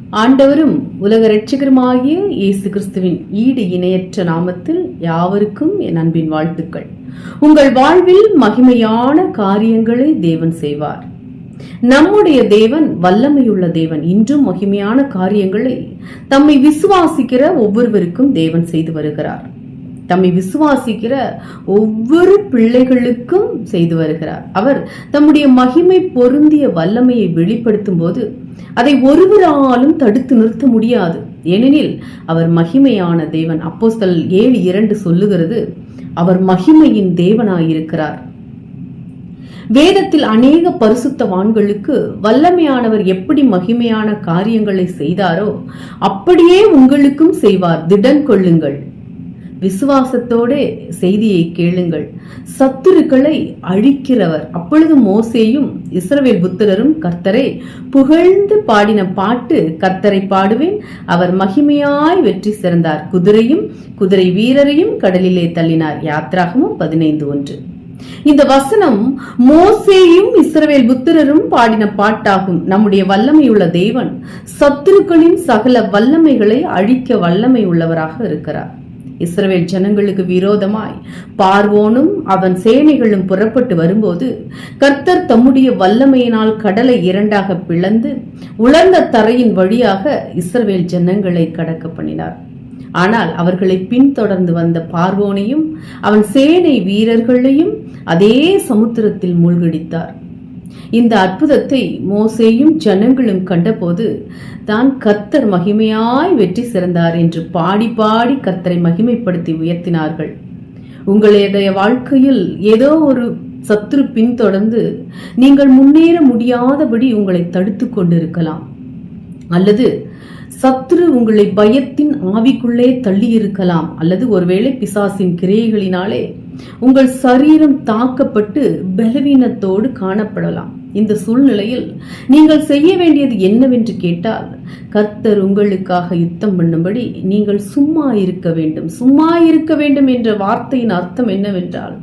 ஆண்டவரும் உலக ரட்சகருமாகிய இயேசு கிறிஸ்துவின் ஈடு இணையற்ற நாமத்தில் யாவருக்கும் என் அன்பின் வாழ்த்துக்கள். உங்கள் வாழ்வில் மகிமையான காரியங்களை தேவன் செய்வார். நம்முடைய தேவன் வல்லமையுள்ள தேவன் இன்றும் மகிமையான காரியங்களை தம்மை விசுவாசிக்கிற ஒவ்வொருவருக்கும் தேவன் செய்து வருகிறார். தம்மை விசுவாசிக்கிற ஒவ்வொரு பிள்ளைகளுக்கும் செய்து வருகிறார். அவர் தம்முடைய மகிமை பொருந்திய வல்லமையை வெளிப்படுத்தும் போது அதை ஒருவராலும் தடுத்து நிறுத்த முடியாது. ஏனெனில் அவர் மகிமையான தேவன். அப்போஸ்தல் ஏழு இரண்டு சொல்லுகிறது அவர் மகிமையின் தேவனாயிருக்கிறார். வேதத்தில் அநேக பரிசுத்தவான்களுக்கு வல்லமையானவர் எப்படி மகிமையான காரியங்களை செய்தாரோ அப்படியே உங்களுக்கும் செய்வார். திடன் கொள்ளுங்கள் விசுவாசத்தோட செய்தியை கேளுங்கள். சத்துருக்களை அழிக்கிறவர். அப்பொழுது மோசேயும் இஸ்ரவேல் புத்திரரும் கர்த்தரை புகழ்ந்து பாடின பாட்டு கர்த்தரை பாடுவேன். அவர் மகிமையாய் வெற்றி சிறந்தார். குதிரையும் குதிரை வீரரையும் கடலிலே தள்ளினார். யாத்ராகமும் பதினைந்து ஒன்று. இந்த வசனம் மோசேயும் இஸ்ரவேல் புத்திரரும் பாடின பாட்டாகும். நம்முடைய வல்லமையுள்ள தேவன் சத்துருக்களின் சகல வல்லமைகளை அழிக்க வல்லமை உள்ளவராக இருக்கிறார். இஸ்ரவேல் ஜனங்களுக்கு விரோதமாய் பார்வோனும் அவன் சேனைகளும் புறப்பட்டு வரும்போது கர்த்தர் தம்முடைய வல்லமையினால் கடலை இரண்டாக பிளந்து உலர்ந்த தரையின் வழியாக இஸ்ரவேல் ஜனங்களை கடக்க பண்ணினார். ஆனால் அவர்களை பின்தொடர்ந்து வந்த பார்வோனையும் அவன் சேனை வீரர்களையும் அதே சமுத்திரத்தில் மூழ்கடித்தார். இந்த அற்புதத்தை மோசேயும் ஜனங்களும் கண்டபோது தான் கத்தர் மகிமையாய் வெற்றி சிறந்தார் என்று பாடி பாடி கத்தரை மகிமைப்படுத்தி உயர்த்தினார்கள். உங்களுடைய வாழ்க்கையில் ஏதோ ஒரு சத்துரு பின்தொடர்ந்து நீங்கள் முன்னேற முடியாதபடி உங்களை தடுத்து கொண்டிருக்கலாம். அல்லது சத்துரு உங்களை பயத்தின் ஆவிக்குள்ளே தள்ளி இருக்கலாம் அல்லது ஒருவேளை பிசாசின் கிரியைகளினாலே உங்கள் சரீரம் தாக்கப்பட்டு பலவீனத்தோடு காணப்படலாம். இந்த சூழ்நிலையில் நீங்கள் செய்ய வேண்டியது என்னவென்று கேட்டால் கர்த்தர் உங்களுக்காக யுத்தம் பண்ணும்படி நீங்கள் சும்மா இருக்க வேண்டும். சும்மா இருக்க வேண்டும் என்ற வார்த்தையின் அர்த்தம் என்னவென்றால்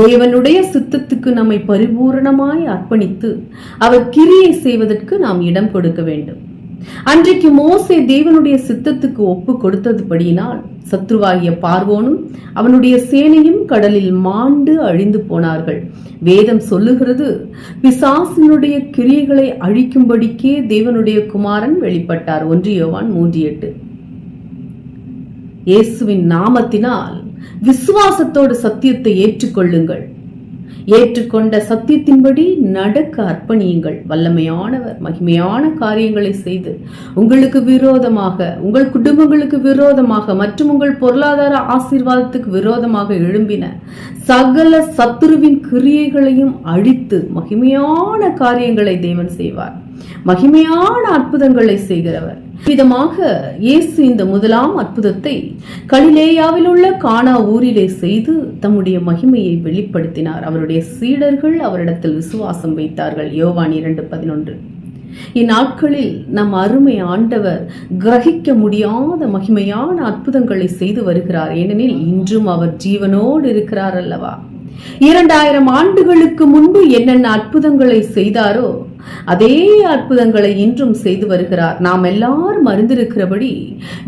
தேவனுடைய சித்தத்துக்கு நம்மை பரிபூரணமாய் அர்ப்பணித்து அவர் கிரியை செய்வதற்கு நாம் இடம் கொடுக்க வேண்டும். அன்றைக்கு மோசே தேவனுடைய சித்தத்துக்கு ஒப்பு கொடுத்ததுபடியினால் சத்ருவாகிய பார்வோனும் அவனுடைய சேனையும் கடலில் மாண்டு அழிந்து போனார்கள். வேதம் சொல்லுகிறது பிசாசினுடைய கிரியைகளை அழிக்கும்படிக்கே தேவனுடைய குமாரன் வெளிப்பட்டார். ஒன்று யோவான் மூன்று எட்டு. இயேசுவின் நாமத்தினால் விசுவாசத்தோடு சத்தியத்தை ஏற்றுக்கொள்ளுங்கள். ஏற்றுக்கொண்ட சத்தியத்தின்படி நடக்க அர்ப்பணியுங்கள். வல்லமையானவர் மகிமையான காரியங்களை செய்து உங்களுக்கு விரோதமாக உங்கள் குடும்பங்களுக்கு விரோதமாக மற்றும் உங்கள் பொருளாதார ஆசீர்வாதத்துக்கு விரோதமாக எழும்பின சகல சத்துருவின் கிரியைகளையும் அழித்து மகிமையான காரியங்களை தேவன் செய்வார். மகிமையான அற்புதங்களை செய்கிறவர். விதமாக இயேசு இந்த முதலாம் அற்புதத்தை கலிலேயாவில் உள்ள கானா ஊரிலே செய்து தம்முடைய மகிமையை வெளிப்படுத்தினார். அவருடைய சீடர்கள் அவரிடத்தில் விசுவாசம் வைத்தார்கள். யோவான் இரண்டு பதினொன்று. இந்நாட்களில் நம் அருமை ஆண்டவர் கிரகிக்க முடியாத மகிமையான அற்புதங்களை செய்து வருகிறார். ஏனெனில் இன்றும் அவர் ஜீவனோடு இருக்கிறார் அல்லவா? இரண்டாயிரம் ஆண்டுகளுக்கு முன்பு என்னென்ன அற்புதங்களை செய்தாரோ அதே அற்புதங்களை இன்றும் செய்து வருகிறார். நாம் எல்லாரும் அறிந்திருக்கிறபடி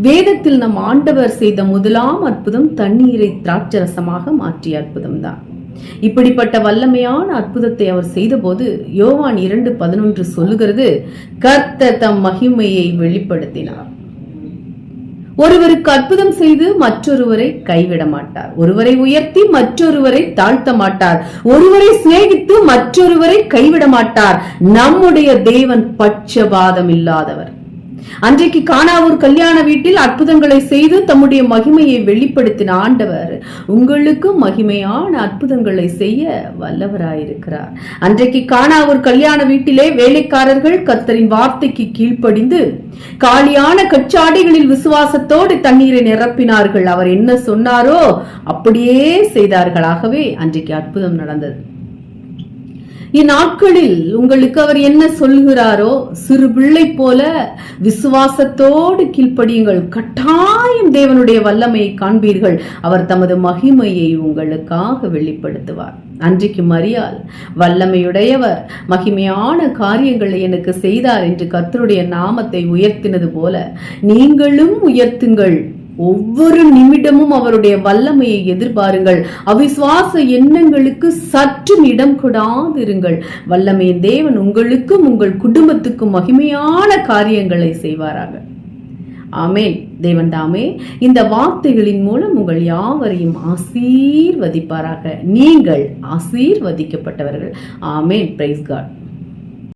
வேதத்தில் நம் ஆண்டவர் செய்த முதலாம் அற்புதம் தண்ணீரை திராட்சரசமாக மாற்றிய அற்புதம் தான் இப்படிப்பட்ட வல்லமையான அற்புதத்தை அவர் செய்தபோது யோவான் இரண்டு பதினொன்று சொல்லுகிறது கர்த்த தம் மகிமையை வெளிப்படுத்தினார். ஒருவருக்கு அற்புதம் செய்து மற்றொருவரை கைவிட மாட்டார். ஒருவரை உயர்த்தி மற்றொருவரை தாழ்த்த மாட்டார். ஒருவரை சிநேகித்து மற்றொருவரை கைவிட மாட்டார். நம்முடைய தேவன் பட்சபாதம் இல்லாதவர். அன்றைக்கு காணாவூர் கல்யாண வீட்டில் அற்புதங்களை செய்து தம்முடைய மகிமையை வெளிப்படுத்தின ஆண்டவர் உங்களுக்கும் மகிமையான அற்புதங்களை செய்ய வல்லவராயிருக்கிறார். அன்றைக்கு காணாவூர் கல்யாண வீட்டிலே வேலைக்காரர்கள் கர்த்தரின் வார்த்தைக்கு கீழ்ப்படிந்து காலியான கச்சாடிகளில் விசுவாசத்தோடு தண்ணீரை நிரப்பினார்கள். அவர் என்ன சொன்னாரோ அப்படியே செய்தார்களாகவே அன்றைக்கு அற்புதம் நடந்தது. இந்நாட்களில் உங்களுக்கு அவர் என்ன சொல்கிறாரோ சிறு பிள்ளை போல விசுவாசத்தோடு கீழ்ப்படியுங்கள். கட்டாயம் தேவனுடைய வல்லமையை காண்பீர்கள். அவர் தமது மகிமையை உங்களுக்காக வெளிப்படுத்துவார். அன்றைக்கு மரியால் வல்லமையுடையவர் மகிமையான காரியங்களை எனக்கு செய்தார் என்று கர்த்தருடைய நாமத்தை உயர்த்தினது போல நீங்களும் உயர்த்துங்கள். ஒவ்வொரு நிமிடமும் அவருடைய வல்லமையை எதிர்பாருங்கள். அவிசுவாச எண்ணங்களுக்கு சற்றும் இடம் கொடாதிருங்கள். வல்லமையின் தேவன் உங்களுக்கும் உங்கள் குடும்பத்துக்கும் மகிமையான காரியங்களை செய்வாராக. ஆமேன். தேவன் தாமே இந்த வார்த்தைகளின் மூலம் உங்கள் யாவரையும் ஆசீர்வதிப்பாராக. நீங்கள் ஆசீர்வதிக்கப்பட்டவர்கள். ஆமேன். Price God